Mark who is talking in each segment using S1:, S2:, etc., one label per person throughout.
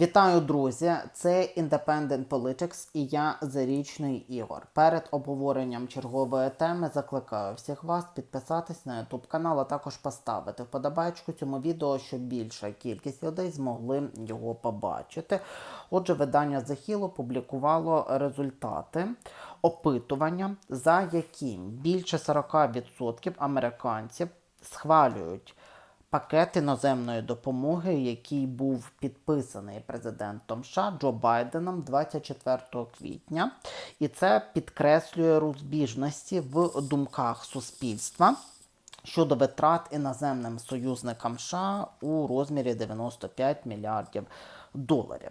S1: Вітаю, друзі! Це Independent Politics і я Зарічний Ігор. Перед обговоренням чергової теми закликаю всіх вас підписатись на YouTube канал, а також поставити вподобайку цьому відео, щоб більша кількість людей змогли його побачити. Отже, видання The Hill опублікувало результати опитування, за яким більше 40% американців схвалюють пакет іноземної допомоги, який був підписаний президентом США Джо Байденом 24 квітня, і це підкреслює розбіжності в думках суспільства. Щодо витрат іноземним союзникам США у розмірі 95 мільярдів доларів.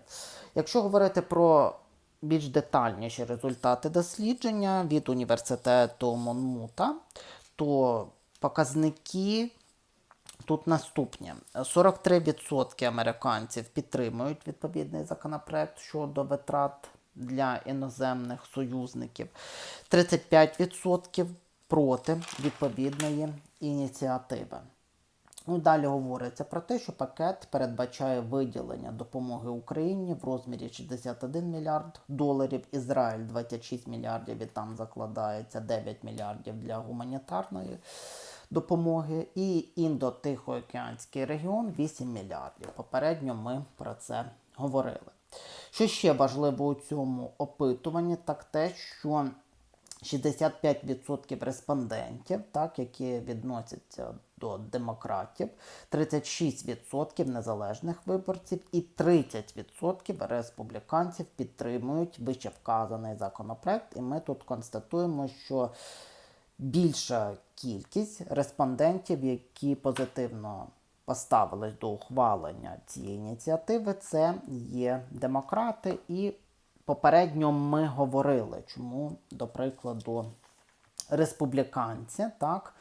S1: Якщо говорити про більш детальніші результати дослідження від університету Монмута, то показники Тут наступні: 43% американців підтримують відповідний законопроект щодо витрат для іноземних союзників, 35% проти відповідної ініціативи. Ну, далі говориться про те, що пакет передбачає виділення допомоги Україні в розмірі 61 мільярд доларів, Ізраїль 26 мільярдів і там закладається 9 мільярдів для гуманітарної допомоги, і індо-тихоокеанський регіон 8 мільярдів. Попередньо ми про це говорили. Що ще важливо у цьому опитуванні, так те, що 65% респондентів, так, які відносяться до демократів, 36% незалежних виборців і 30% республіканців підтримують вищевказаний законопроект. І ми тут констатуємо, що більша кількість респондентів, які позитивно поставились до ухвалення цієї ініціативи, це є демократи. І попередньо ми говорили, чому, до прикладу, республіканці, так,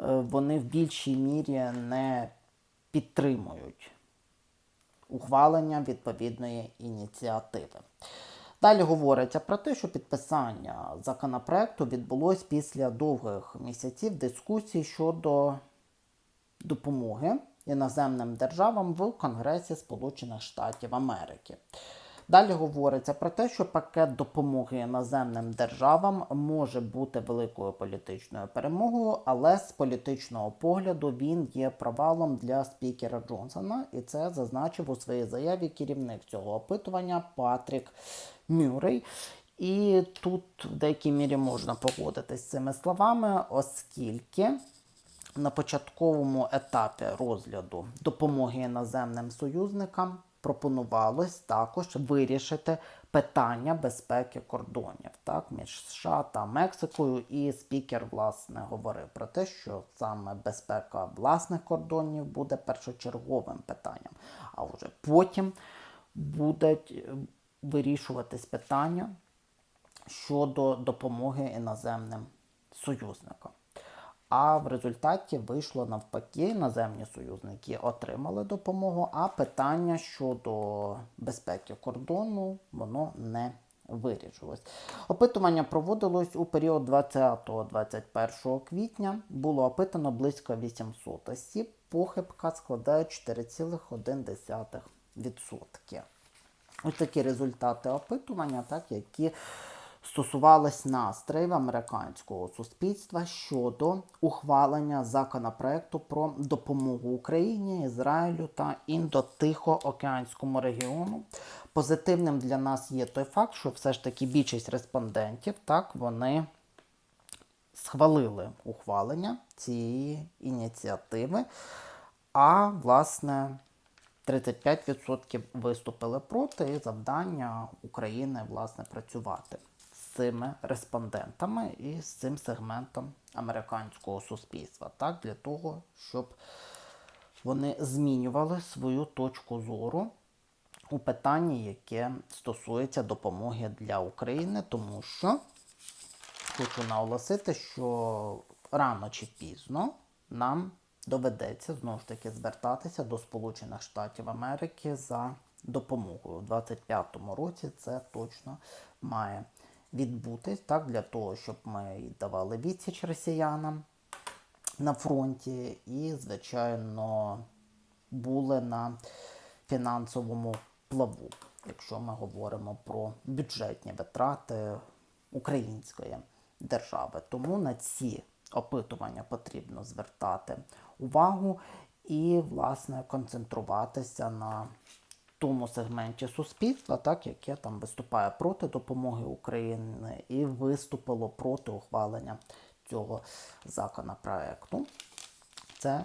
S1: е, вони в більшій мірі не підтримують ухвалення відповідної ініціативи. Далі говориться про те, що підписання законопроекту відбулось після довгих місяців дискусій щодо допомоги іноземним державам в Конгресі Сполучених Штатів Америки. Далі говориться про те, що пакет допомоги іноземним державам може бути великою політичною перемогою, але з політичного погляду він є провалом для спікера Джонсона, і це зазначив у своїй заяві керівник цього опитування Патрік Мюррей. І тут в деякій мірі можна погодитись з цими словами, оскільки на початковому етапі розгляду допомоги іноземним союзникам пропонувалось також вирішити питання безпеки кордонів так, між США та Мексикою. І спікер власне говорив про те, що саме безпека власних кордонів буде першочерговим питанням, а вже потім будуть вирішуватись питання щодо допомоги іноземним союзникам. А в результаті вийшло навпаки, іноземні союзники отримали допомогу, а питання щодо безпеки кордону воно не вирішилось. Опитування проводилось у період 20-21 квітня. Було опитано близько 800 осіб. Похибка складає 4,1%. Ось такі результати опитування, так, які стосувались настроїв американського суспільства щодо ухвалення законопроекту про допомогу Україні, Ізраїлю та індо-тихоокеанському регіону. Позитивним для нас є той факт, що все ж таки більшість респондентів так вони схвалили ухвалення цієї ініціативи. А власне 35% виступили проти і завдання України власне працювати з цими респондентами і з цим сегментом американського суспільства, так, для того, щоб вони змінювали свою точку зору у питанні, яке стосується допомоги для України, тому що хочу наголосити, що рано чи пізно нам доведеться знову ж таки звертатися до Сполучених Штатів Америки за допомогою. У 2025 році це точно має відбутись так, для того, щоб ми давали відсіч росіянам на фронті і, звичайно, були на фінансовому плаву, якщо ми говоримо про бюджетні витрати української держави. Тому на ці опитування потрібно звертати увагу і, власне, концентруватися на тому сегменті суспільства, так яке там виступає проти допомоги України і виступило проти ухвалення цього законопроекту. Це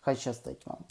S1: Хай щастить вам!